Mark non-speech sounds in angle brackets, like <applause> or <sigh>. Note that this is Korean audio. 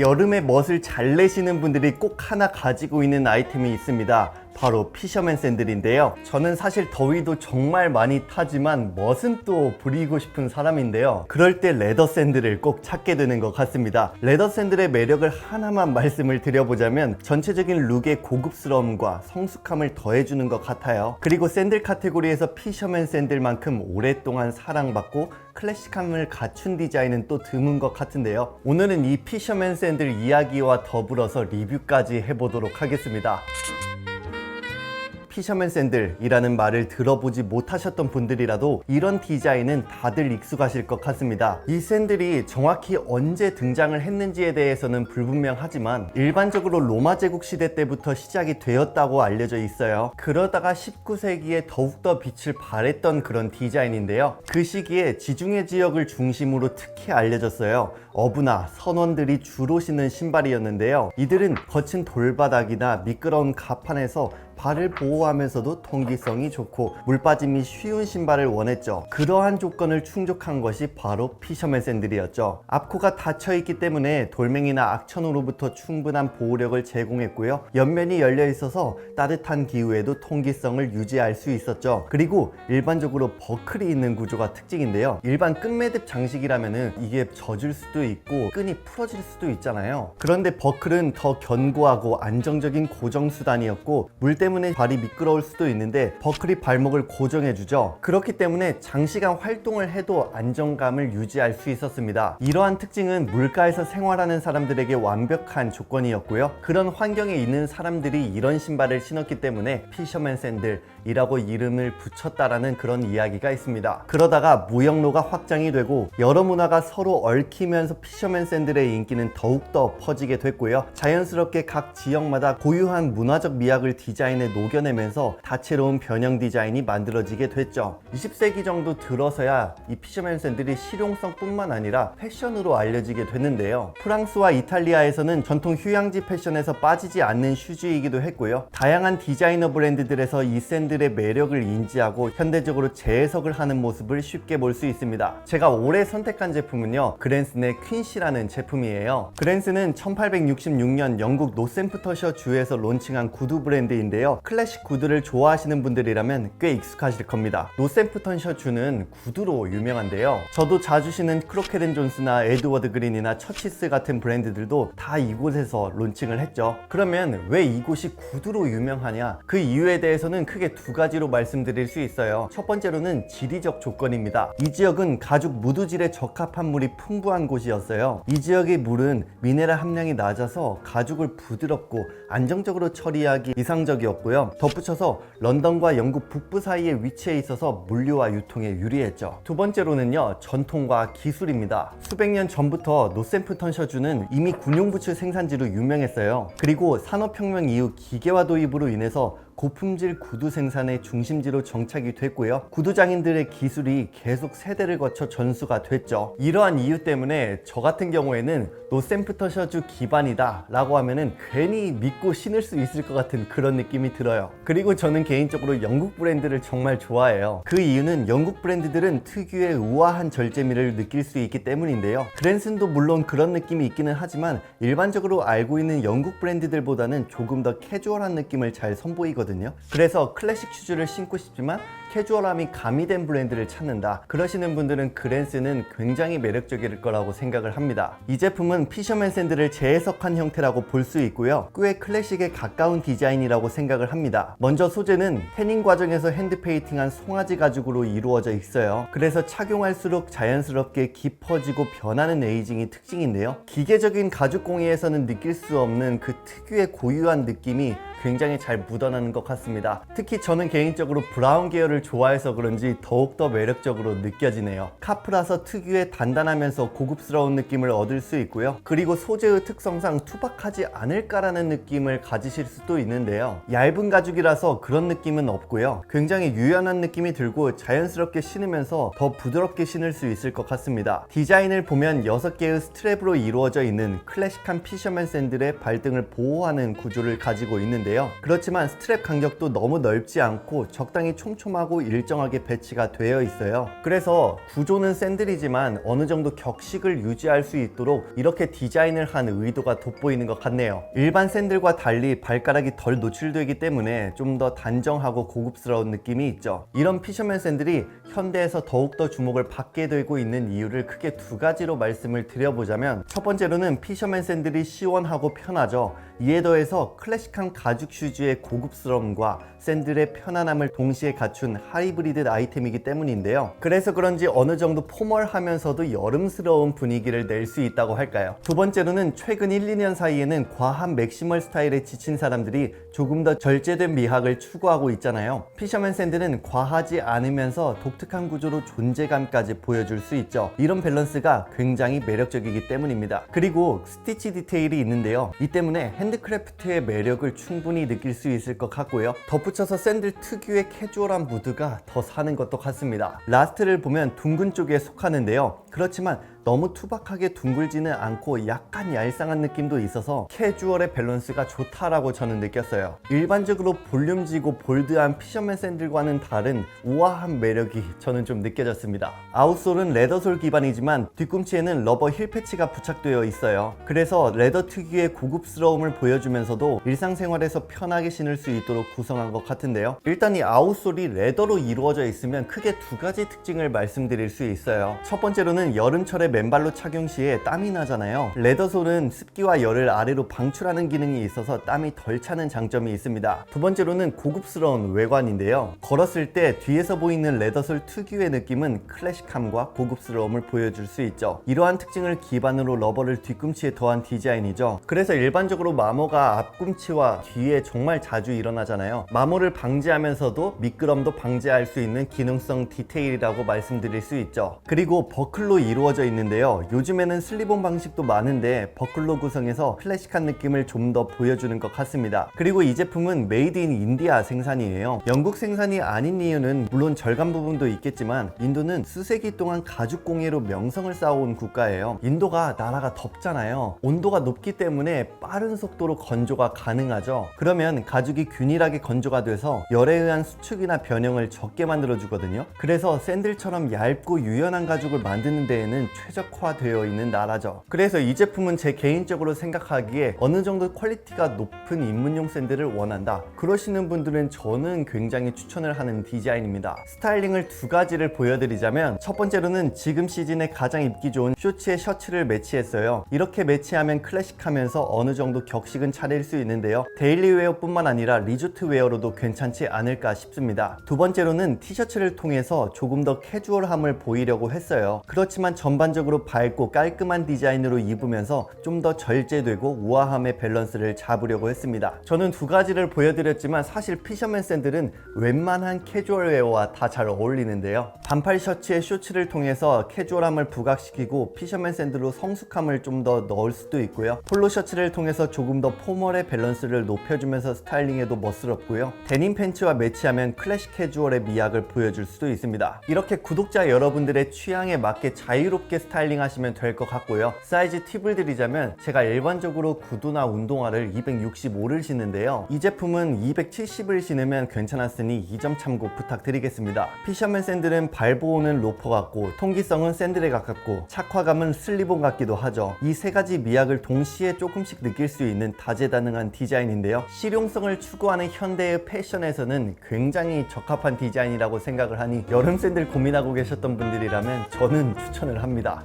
여름에 멋을 잘 내시는 분들이 꼭 하나 가지고 있는 아이템이 있습니다. 바로 피셔맨 샌들인데요. 저는 사실 더위도 정말 많이 타지만 멋은 또 부리고 싶은 사람인데요. 그럴 때 레더 샌들을 꼭 찾게 되는 것 같습니다. 레더 샌들의 매력을 하나만 <laughs> 말씀을 드려보자면 전체적인 룩의 고급스러움과 성숙함을 더해주는 것 같아요. 그리고 샌들 카테고리에서 피셔맨 샌들만큼 오랫동안 사랑받고 클래식함을 갖춘 디자인은 또 드문 것 같은데요. 오늘은 이 피셔맨 샌들 이야기와 더불어서 리뷰까지 해보도록 하겠습니다. 피셔맨 샌들이라는 말을 들어보지 못하셨던 분들이라도 이런 디자인은 다들 익숙하실 것 같습니다. 이 샌들이 정확히 언제 등장을 했는지에 대해서는 불분명하지만 일반적으로 로마 제국 시대 때부터 시작이 되었다고 알려져 있어요. 그러다가 19세기에 더욱더 빛을 발했던 그런 디자인인데요. 그 시기에 지중해 지역을 중심으로 특히 알려졌어요. 어부나 선원들이 주로 신는 신발이었는데요. 이들은 거친 돌바닥이나 미끄러운 가판에서 발을 보호하면서도 통기성이 좋고 물 빠짐이 쉬운 신발을 원했죠. 그러한 조건을 충족한 것이 바로 피셔맨 샌들이었죠. 앞코가 닫혀 있기 때문에 돌멩이나 악천후로부터 충분한 보호력을 제공했고요. 옆면이 열려 있어서 따뜻한 기후에도 통기성을 유지할 수 있었죠. 그리고 일반적으로 버클이 있는 구조가 특징인데요. 일반 끝매듭 장식이라면은 이게 젖을 수도 있고 끈이 풀어질 수도 있잖아요. 그런데 버클은 더 견고하고 안정적인 고정 수단이었고 물때 문에 발이 미끄러울 수도 있는데 버클이 발목을 고정해 주죠. 그렇기 때문에 장시간 활동을 해도 안정감을 유지할 수 있었습니다. 이러한 특징은 물가에서 생활하는 사람들에게 완벽한 조건이었고요. 그런 환경에 있는 사람들이 이런 신발을 신었기 때문에 피셔맨 샌들이라고 이름을 붙였다라는 그런 이야기가 있습니다. 그러다가 무역로가 확장이 되고 여러 문화가 서로 얽히면서 피셔맨 샌들의 인기는 더욱더 퍼지게 됐고요. 자연스럽게 각 지역마다 고유한 문화적 미학을 디자인 에 녹여내면서 다채로운 변형 디자인이 만들어지게 됐죠. 20세기 정도 들어서야 이 피셔맨 샌들이 실용성뿐만 아니라 패션으로 알려지게 됐는데요. 프랑스와 이탈리아에서는 전통 휴양지 패션에서 빠지지 않는 슈즈이기도 했고요. 다양한 디자이너 브랜드들에서 이 샌들의 매력을 인지하고 현대적으로 재해석을 하는 모습을 쉽게 볼 수 있습니다. 제가 올해 선택한 제품은요. 그랜슨의 퀸시라는 제품이에요. 그랜슨은 1866년 영국 노샘프터셔 주에서 론칭한 구두 브랜드인데요. 클래식 구두를 좋아하시는 분들이라면 꽤 익숙하실 겁니다. 노샘프턴셔 주는 구두로 유명한데요. 저도 자주 신는 크로케덴 존스나 에드워드 그린이나 처치스 같은 브랜드들도 다 이곳에서 론칭을 했죠. 그러면 왜 이곳이 구두로 유명하냐? 그 이유에 대해서는 크게 두 가지로 말씀드릴 수 있어요. 첫 번째로는 지리적 조건입니다. 이 지역은 가죽 무두질에 적합한 물이 풍부한 곳이었어요. 이 지역의 물은 미네랄 함량이 낮아서 가죽을 부드럽고 안정적으로 처리하기 이상적이었고 요. 덧붙여서 런던과 영국 북부 사이에 위치해 있어서 물류와 유통에 유리했죠. 두 번째로는요, 전통과 기술입니다. 수백 년 전부터 노샘프턴셔주는 이미 군용부츠 생산지로 유명했어요. 그리고 산업혁명 이후 기계화 도입으로 인해서 고품질 구두 생산의 중심지로 정착이 됐고요. 구두 장인들의 기술이 계속 세대를 거쳐 전수가 됐죠. 이러한 이유 때문에 저 같은 경우에는 노샘프터셔주 기반이다 라고 하면은 괜히 믿고 신을 수 있을 것 같은 그런 느낌이 들어요. 그리고 저는 개인적으로 영국 브랜드를 정말 좋아해요. 그 이유는 영국 브랜드들은 특유의 우아한 절제미를 느낄 수 있기 때문인데요. 그랜슨도 물론 그런 느낌이 있기는 하지만 일반적으로 알고 있는 영국 브랜드들보다는 조금 더 캐주얼한 느낌을 잘 선보이거든요. 그래서 클래식 슈즈를 신고 싶지만 캐주얼함이 가미된 브랜드를 찾는다. 그러시는 분들은 그랜스는 굉장히 매력적일 거라고 생각을 합니다. 이 제품은 피셔맨 샌들을 재해석한 형태라고 볼 수 있고요. 꽤 클래식에 가까운 디자인이라고 생각을 합니다. 먼저 소재는 태닝 과정에서 핸드 페이팅한 송아지 가죽으로 이루어져 있어요. 그래서 착용할수록 자연스럽게 깊어지고 변하는 에이징이 특징인데요. 기계적인 가죽 공예에서는 느낄 수 없는 그 특유의 고유한 느낌이 굉장히 잘 묻어나는 것 같습니다. 특히 저는 개인적으로 브라운 계열 을 좋아해서 그런지 더욱더 매력적으로 느껴지네요. 카프라서 특유의 단단하면서 고급스러운 느낌을 얻을 수 있고요. 그리고 소재의 특성상 투박하지 않을까라는 느낌을 가지실 수도 있는데요. 얇은 가죽이라서 그런 느낌은 없고요. 굉장히 유연한 느낌이 들고 자연스럽게 신으면서 더 부드럽게 신을 수 있을 것 같습니다. 디자인을 보면 6개의 스트랩으로 이루어져 있는 클래식한 피셔맨 샌들의 발등을 보호하는 구조를 가지고 있는데요. 그렇지만 스트랩 간격도 너무 넓지 않고 적당히 촘촘하고 촘촘 하고 일정하게 배치가 되어 있어요. 그래서 구조는 샌들이지만 어느 정도 격식을 유지할 수 있도록 이렇게 디자인을 한 의도가 돋보이는 것 같네요. 일반 샌들과 달리 발가락이 덜 노출되기 때문에 좀 더 단정하고 고급스러운 느낌이 있죠. 이런 피셔맨 샌들이 현대에서 더욱더 주목을 받게 되고 있는 이유를 크게 두 가지로 말씀을 드려보자면 첫 번째로는 피셔맨 샌들이 시원하고 편하죠. 이에 더해서 클래식한 가죽 슈즈의 고급스러움과 샌들의 편안함을 동시에 갖춘 하이브리드 아이템이기 때문인데요. 그래서 그런지 어느 정도 포멀하면서도 여름스러운 분위기를 낼 수 있다고 할까요? 두 번째로는 최근 1, 2년 사이에는 과한 맥시멀 스타일에 지친 사람들이 조금 더 절제된 미학을 추구하고 있잖아요. 피셔맨 샌들은 과하지 않으면서 독특한 구조로 존재감까지 보여줄 수 있죠. 이런 밸런스가 굉장히 매력적이기 때문입니다. 그리고 스티치 디테일이 있는데요. 이 때문에 핸 드크래프트의 매력을 충분히 느낄 수 있을 것 같고요. 덧붙여서 샌들 특유의 캐주얼한 무드가 더 사는 것도 같습니다. 라스트를 보면 둥근 쪽에 속하는데요. 그렇지만 너무 투박하게 둥글지는 않고 약간 얄쌍한 느낌도 있어서 캐주얼의 밸런스가 좋다라고 저는 느꼈어요. 일반적으로 볼륨지고 볼드한 피셔맨 샌들과는 다른 우아한 매력이 저는 좀 느껴졌습니다. 아웃솔은 레더솔 기반이지만 뒤꿈치에는 러버 힐 패치가 부착되어 있어요. 그래서 레더 특유의 고급스러움을 보여주면서도 일상생활에서 편하게 신을 수 있도록 구성한 것 같은데요. 일단 이 아웃솔이 레더로 이루어져 있으면 크게 두 가지 특징을 말씀드릴 수 있어요. 첫 번째로는 여름철에 맨발로 착용 시에 땀이 나잖아요. 레더솔은 습기와 열을 아래로 방출하는 기능이 있어서 땀이 덜 차는 장점이 있습니다. 두 번째로는 고급스러운 외관인데요. 걸었을 때 뒤에서 보이는 레더솔 특유의 느낌은 클래식함과 고급스러움을 보여줄 수 있죠. 이러한 특징을 기반으로 러버를 뒤꿈치에 더한 디자인이죠. 그래서 일반적으로 마모가 앞꿈치와 뒤에 정말 자주 일어나잖아요. 마모를 방지하면서도 미끄럼도 방지할 수 있는 기능성 디테일이라고 말씀드릴 수 있죠. 그리고 버클로 이루어져 있는 데요. 요즘에는 슬리본 방식도 많은데 버클로 구성에서 클래식한 느낌을 좀 더 보여주는 것 같습니다. 그리고 이 제품은 메이드 인 인디아 생산이에요. 영국 생산이 아닌 이유는 물론 절감 부분도 있겠지만 인도는 수세기 동안 가죽 공예로 명성을 쌓아온 국가예요. 인도가 나라가 덥잖아요. 온도가 높기 때문에 빠른 속도로 건조가 가능하죠. 그러면 가죽이 균일하게 건조가 돼서 열에 의한 수축이나 변형을 적게 만들어 주거든요. 그래서 샌들처럼 얇고 유연한 가죽을 만드는 데에는 최 적화되어 있는 나라죠. 그래서 이 제품은 제 개인적으로 생각하기에 어느 정도 퀄리티가 높은 입문용 샌들을 원한다. 그러시는 분들은 저는 굉장히 추천을 하는 디자인입니다. 스타일링을 두 가지를 보여드리자면 첫 번째로는 지금 시즌에 가장 입기 좋은 쇼츠에 셔츠를 매치했어요. 이렇게 매치하면 클래식하면서 어느 정도 격식은 차릴 수 있는데요. 데일리 웨어뿐만 아니라 리조트 웨어로도 괜찮지 않을까 싶습니다. 두 번째로는 티셔츠를 통해서 조금 더 캐주얼함을 보이려고 했어요. 그렇지만 전반적으로 밝고 깔끔한 디자인으로 입으면서 좀 더 절제되고 우아함의 밸런스를 잡으려고 했습니다. 저는 두 가지를 보여드렸지만 사실 피셔맨 샌들은 웬만한 캐주얼 웨어와 다 잘 어울리는데요. 반팔 셔츠에 쇼츠를 통해서 캐주얼함을 부각시키고 피셔맨 샌들로 성숙함을 좀 더 넣을 수도 있고요. 폴로 셔츠를 통해서 조금 더 포멀의 밸런스를 높여주면서 스타일링에도 멋스럽고요. 데님 팬츠와 매치하면 클래식 캐주얼의 미학을 보여줄 수도 있습니다. 이렇게 구독자 여러분들의 취향에 맞게 자유롭게 스타일링 하시면 될 것 같고요. 사이즈 팁을 드리자면 제가 일반적으로 구두나 운동화를 265를 신는데요. 이 제품은 270을 신으면 괜찮았으니 이 점 참고 부탁드리겠습니다. 피셔맨 샌들은 발보호는 로퍼 같고 통기성은 샌들에 가깝고 착화감은 슬리본 같기도 하죠. 이 세 가지 미학을 동시에 조금씩 느낄 수 있는 다재다능한 디자인인데요. 실용성을 추구하는 현대의 패션에서는 굉장히 적합한 디자인이라고 생각을 하니 여름 샌들 고민하고 계셨던 분들이라면 저는 추천을 합니다.